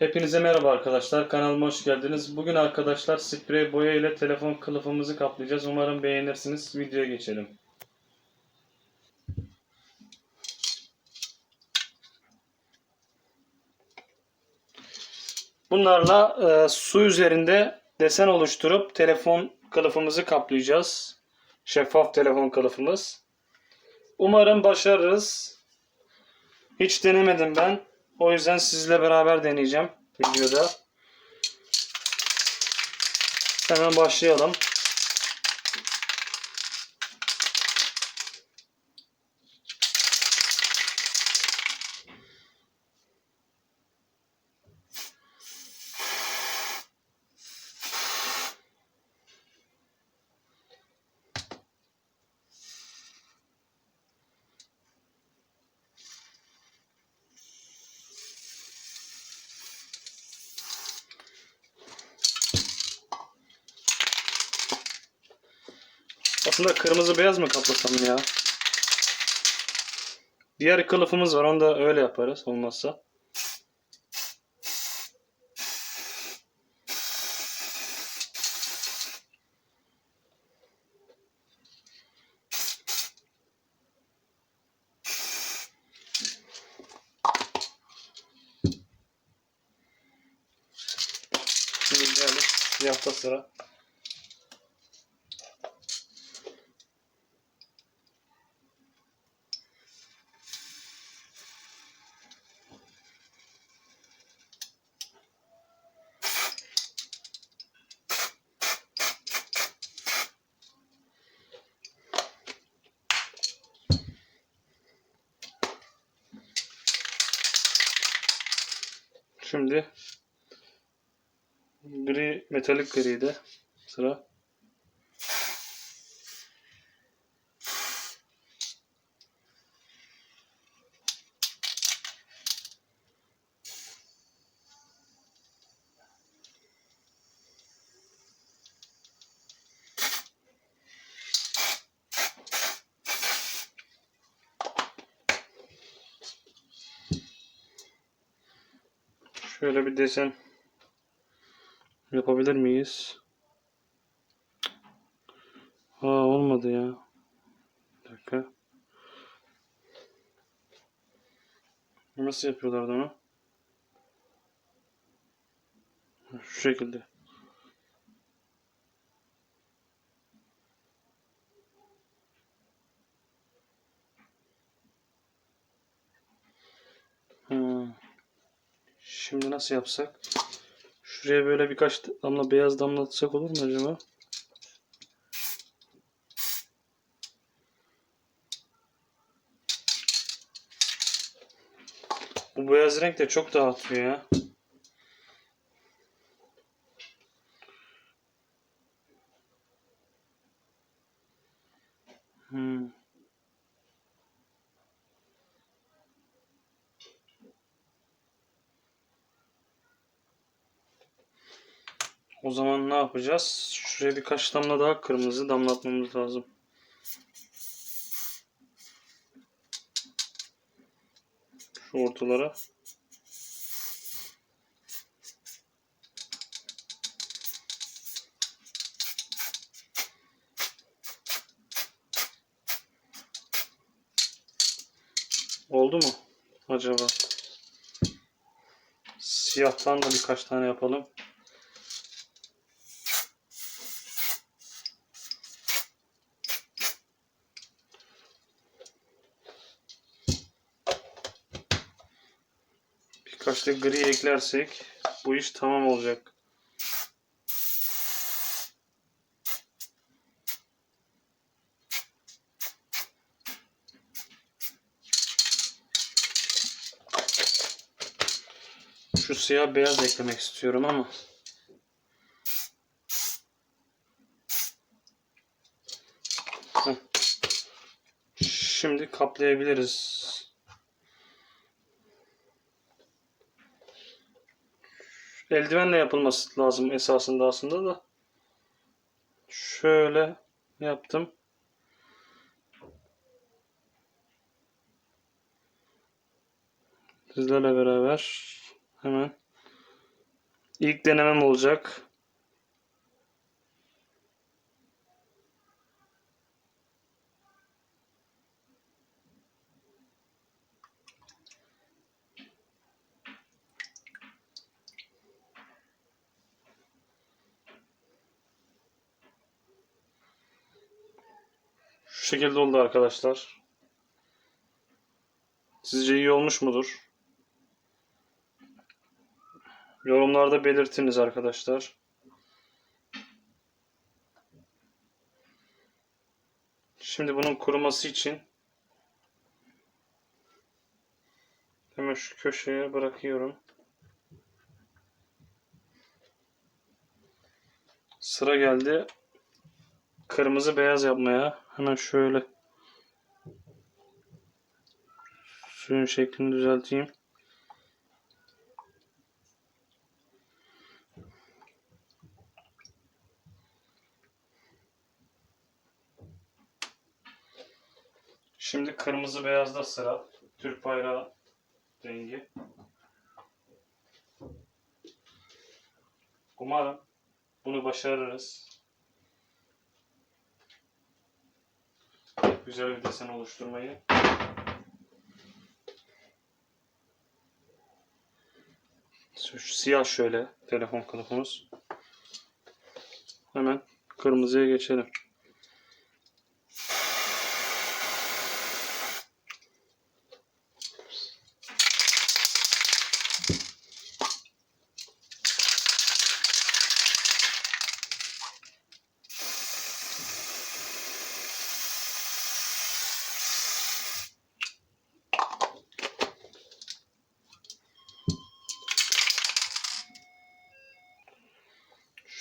Hepinize merhaba arkadaşlar. Kanalıma hoş geldiniz. Bugün arkadaşlar sprey boya ile telefon kılıfımızı kaplayacağız. Umarım beğenirsiniz. Videoya geçelim. Bunlarla e, su üzerinde desen oluşturup telefon kılıfımızı kaplayacağız. Şeffaf telefon kılıfımız. Umarım başarırız. Hiç denemedim ben. O yüzden sizle beraber deneyeceğim videoda. Hemen başlayalım. Aslında kırmızı beyaz mı kaplasam ya? Diğer kılıfımız var. Onu da öyle yaparız olmazsa. Şimdi geldik siyahta sıra. Şimdi gri metalik gride sıra. Şöyle bir desen yapabilir miyiz? Aa olmadı ya. Bir dakika. Nasıl yapıyorlardı onu? Şu şekilde. Şimdi nasıl yapsak? Şuraya böyle birkaç damla beyaz damlatsak olur mu acaba? Bu beyaz renk de çok dağıtıyor ya. O zaman ne yapacağız? Şuraya birkaç damla daha kırmızı damlatmamız lazım. Şu ortalara. Oldu mu acaba? Siyahtan da birkaç tane yapalım. Birkaç da gri eklersek bu iş tamam olacak. Şu siyah beyaz eklemek istiyorum ama. Şimdi kaplayabiliriz. Eldivenle yapılması lazım esasında aslında da. Şöyle yaptım. Sizlerle beraber hemen İlk denemem olacak. Şekilde oldu arkadaşlar. Sizce iyi olmuş mudur? Yorumlarda belirtiniz arkadaşlar. Şimdi bunun kuruması için hemen şu köşeye bırakıyorum. Sıra geldi kırmızı beyaz yapmaya. Hemen şöyle suyun şeklini düzelteyim. Şimdi kırmızı beyazda sıra. Türk bayrağı rengi. Umarım bunu başarırız. Güzel bir desen oluşturmayı. Şu siyah şöyle telefon kılıfımız. Hemen kırmızıya geçelim.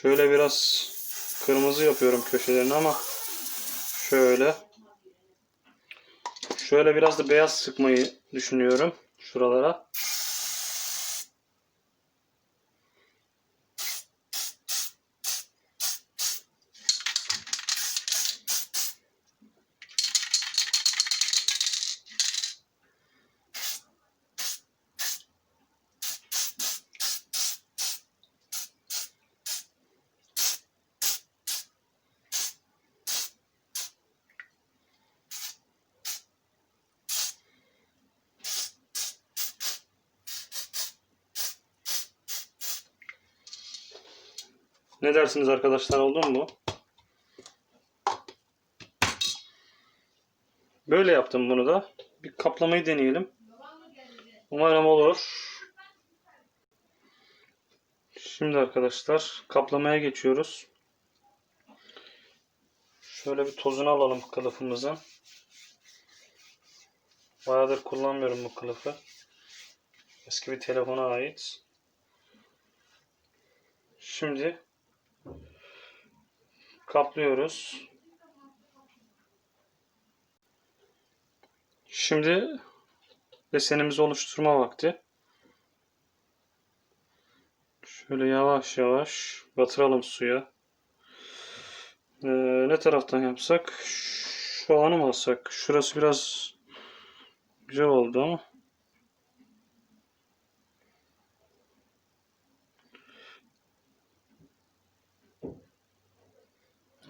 Şöyle biraz kırmızı yapıyorum köşelerini ama şöyle şöyle biraz da beyaz sıkmayı düşünüyorum şuralara. Ne dersiniz arkadaşlar oldu mu? Böyle yaptım bunu da. Bir kaplamayı deneyelim. Umarım olur. Şimdi arkadaşlar kaplamaya geçiyoruz. Şöyle bir tozunu alalım kılıfımızın. Bayağıdır kullanmıyorum bu kılıfı. Eski bir telefona ait. Şimdi kaplıyoruz. Şimdi desenimizi oluşturma vakti. Şöyle yavaş yavaş batıralım suya. Ee, ne taraftan yapsak? Şu anı mı alsak? Şurası biraz güzel oldu ama.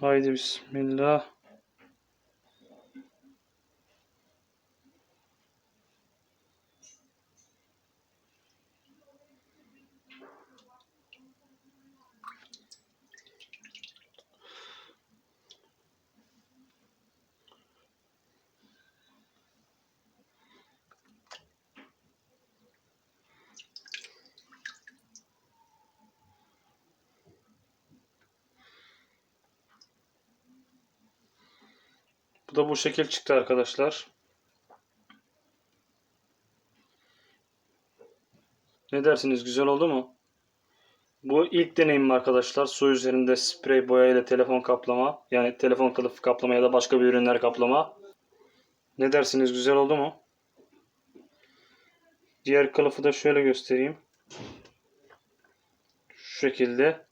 Haydi bismillah. Bu da bu şekil çıktı arkadaşlar. Ne dersiniz? Güzel oldu mu? Bu ilk deneyimim arkadaşlar. Su üzerinde sprey boya ile telefon kaplama. Yani telefon kılıfı kaplama ya da başka bir ürünler kaplama. Ne dersiniz? Güzel oldu mu? Diğer kılıfı da şöyle göstereyim. Şu şekilde.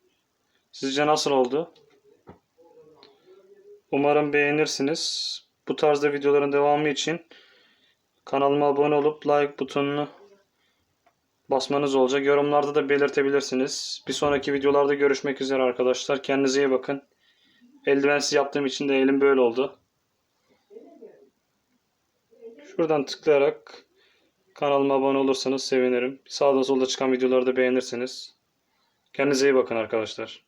Sizce nasıl oldu? Umarım beğenirsiniz. Bu tarzda videoların devamı için kanalıma abone olup like butonunu basmanız olacak. Yorumlarda da belirtebilirsiniz. Bir sonraki videolarda görüşmek üzere arkadaşlar. Kendinize iyi bakın. Eldivensiz yaptığım için de elim böyle oldu. Şuradan tıklayarak kanalıma abone olursanız sevinirim. Sağda solda çıkan videoları da beğenirsiniz. Kendinize iyi bakın arkadaşlar.